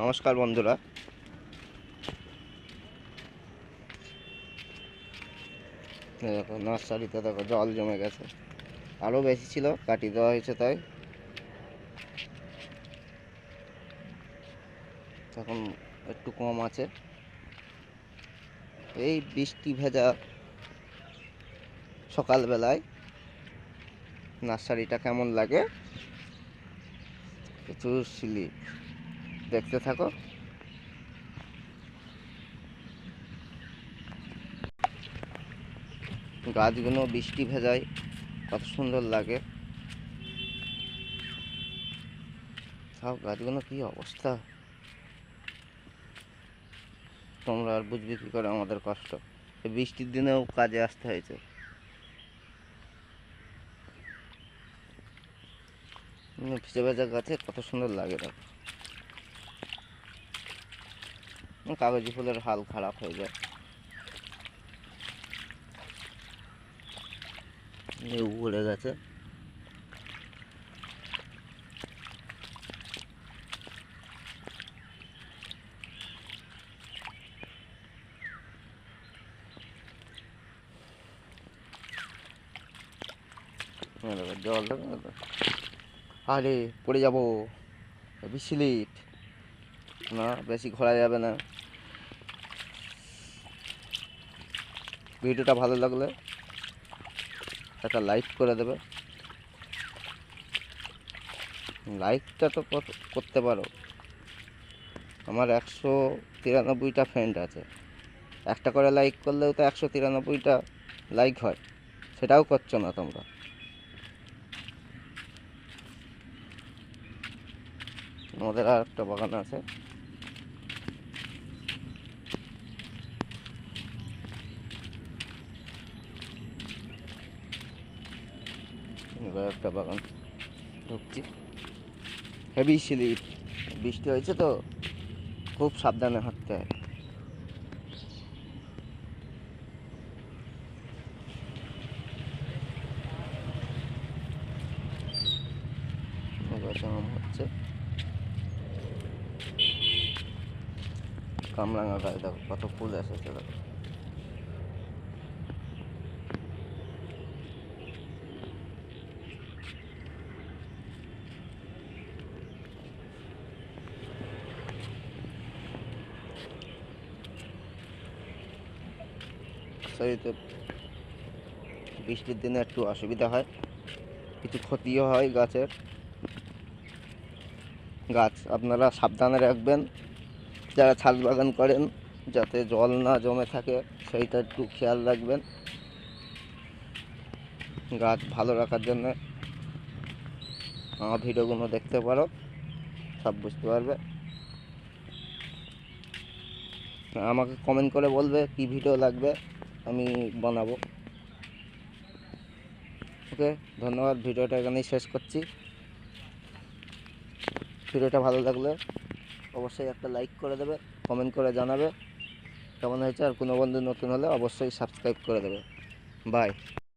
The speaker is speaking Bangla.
নমস্কার বন্ধুরা। দেখো, নার্সারিতে দেখো, জল জমে গেছে। আরও বেশি ছিল, কাটিয়ে দেওয়া হয়েছে তাই। এখন একটু কম আছে। এই বৃষ্টি ভেজা সকালবেলায় নার্সারিটা কেমন লাগে? প্রচুর স্লিপ দেখতে থাকো। গাছগুলো বৃষ্টি ভেজায়, কত সুন্দর লাগে। সব গাছগুলো কি অবস্থা? তোমরা আর বুঝবে কি করে আমাদের কষ্ট। বৃষ্টির দিনেও কাজে আসতে হয়েছে। ভিজে ভেজা গাছে কত সুন্দর লাগে দেখো। কাগজি ফুলের হাল খারাপ হয়ে যায়। উড়ে গেছে। জল আরে পড়ে যাব। বিশলিট। না, বেশি ঘোরা যাবে না। ভিডিওটা ভালো লাগলে একটা লাইক করে দেবে। লাইকটা তো করতে পারো। আমার একশো তিরানব্বইটা ফ্রেন্ড আছে। একটা করে লাইক করলেও তো একশো তিরানব্বইটা লাইক হয়। সেটাও করছ না তোমরা। আমাদের আর একটা বাগান আছে। এবার একটা বাগান ঢুকছি। হেভি স্লিপ বৃষ্টি হয়েছে তো, খুব সাবধানে হাঁটতে হয়। হচ্ছে। কামরাঙা গাছ দেখো, কত ফুল এসেছে দেখো। শরীরে বৃষ্টির দিনে একটু অসুবিধা হয়। কিছু ক্ষতিও হয় গাছের। গাছ আপনারা সাবধানে রাখবেন। যারা ছাদ বাগান করেন, যাতে জল না জমে থাকে, সেইটা একটু খেয়াল রাখবেন। গাছ ভালো রাখার জন্য আমার ভিডিওগুলো দেখতে পারো, সব বুঝতে পারবে। আমাকে কমেন্ট করে বলবে কি ভিডিও লাগবে, আমি বানাবো। ওকে ধন্যবাদ, ভিডিওটা এখানেই শেষ করছি। ভিডিওটা ভালো লাগলে অবশ্যই একটা লাইক করে দেবে কমেন্ট করে জানাবে। কেমন হয়েছে? আর কোনো বন্ধু নতুন হলে অবশ্যই সাবস্ক্রাইব করে দেবে। বাই